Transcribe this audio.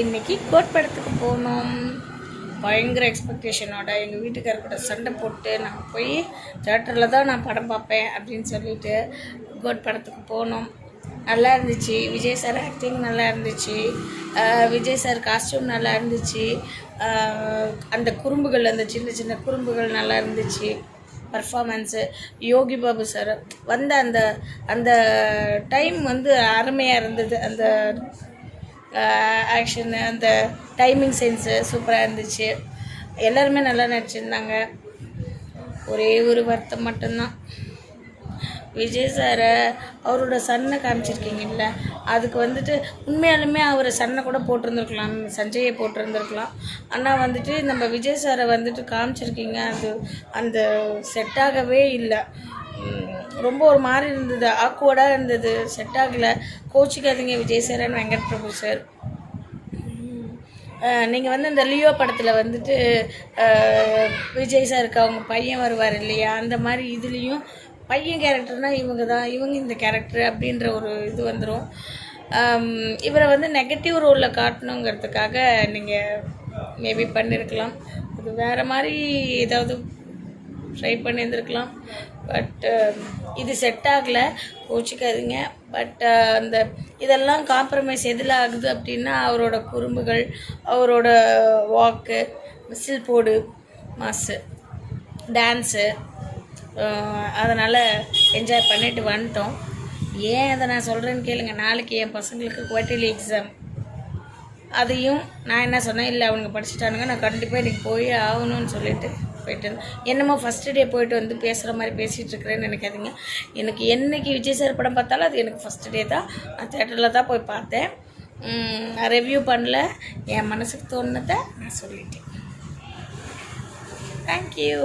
இன்னைக்கு கோட் படத்துக்கு போனோம் பயங்கர எக்ஸ்பெக்டேஷனோட எங்கள் வீட்டுக்காரர் கூட சண்டை போட்டு நாங்கள் போய் தேட்டரில் தான் நான் படம் பார்ப்பேன் அப்படின்னு சொல்லிட்டு கோட் படத்துக்கு போனோம். நல்லா இருந்துச்சு. விஜய் சார் ஆக்டிங் நல்லா இருந்துச்சு. விஜய் சார் காஸ்டியூம் நல்லா இருந்துச்சு. அந்த குறும்புகள் அந்த சின்ன சின்ன குறும்புகள் நல்லா இருந்துச்சு. பர்ஃபாமன்ஸு யோகி பாபு சார் வந்த அந்த அந்த டைம் வந்து அருமையாக இருந்தது. அந்த ஆக்ஷனு அந்த டைமிங் சென்ஸு சூப்பராக இருந்துச்சு. எல்லாருமே நல்லா நடிச்சிருந்தாங்க. ஒரே ஒரு வருத்தம் மட்டும்தான். விஜய் சாரை அவரோட சன்னை காமிச்சிருக்கீங்கல்ல அதுக்கு வந்துட்டு உண்மையாலுமே அவர் சன்னை கூட போட்டிருந்துருக்கலாம் சஞ்சயை போட்டிருந்துருக்கலாம். ஆனால் வந்துட்டு நம்ம விஜய் சாரை வந்துட்டு காமிச்சிருக்கீங்க அது அந்த செட் ஆகவே இல்லை. ரொம்ப ஒரு மாதிரி இருந்தது. ஆக்வர்டாக இருந்தது. செட் ஆகலை. கோச்சிக்காதீங்க Vijay sir and Venkat Prabhu sir நீங்கள் வந்து இந்த லியோ படத்தில் வந்துட்டு விஜய் சாருக்கு அவங்க பையன் வருவார் இல்லையா? அந்த மாதிரி இதுலேயும் பையன் கேரக்டர்னால் இவங்க தான். இவங்க இந்த கேரக்டர் அப்படின்ற ஒரு இது வந்துடும் இவரை வந்து நெகட்டிவ் ரோலில் காட்டணுங்கிறதுக்காக நீங்கள் மேபி பண்ணியிருக்கலாம் அது வேறு மாதிரி ஏதாவது ட்ரை பண்ணியிருந்துருக்கலாம் பட் um, இது செட் ஆகலை. கோச்சிக்காதீங்க. பட் uh, அந்த இதெல்லாம் காம்ப்ரமைஸ் எதில் ஆகுது அப்படின்னா அவரோட குறும்புகள் அவரோட வாக்கு விசில் போடு மாசு டான்ஸு அதனால் என்ஜாய் பண்ணிட்டு வந்துட்டோம். ஏன் அதை நான் சொல்கிறேன்னு கேளுங்க. நாளைக்கு என் பசங்களுக்கு குவார்டர்லி எக்ஸாம் அதையும் நான் என்ன சொன்னேன்? இல்லை அவனுங்க படிச்சுட்டானுங்க. நான் கண்டிப்பாக இன்றைக்கி போய் ஆகணும்னு சொல்லிட்டு போயிட்டு என்னமோ ஃபஸ்ட்டு டே போயிட்டு வந்து பேசுகிற மாதிரி பேசிகிட்டு இருக்கிறேன்னு நினைக்காதீங்க. எனக்கு என்னைக்கு விஜய் சார் படம் பார்த்தாலும் அது எனக்கு ஃபஸ்ட்டு டே தான். நான் தேட்டரில் தான் போய் பார்த்தேன். நான் ரிவ்யூ பண்ணல. என் மனசுக்கு தோணுனதை நான் சொல்லிட்டேன். தேங்க்யூ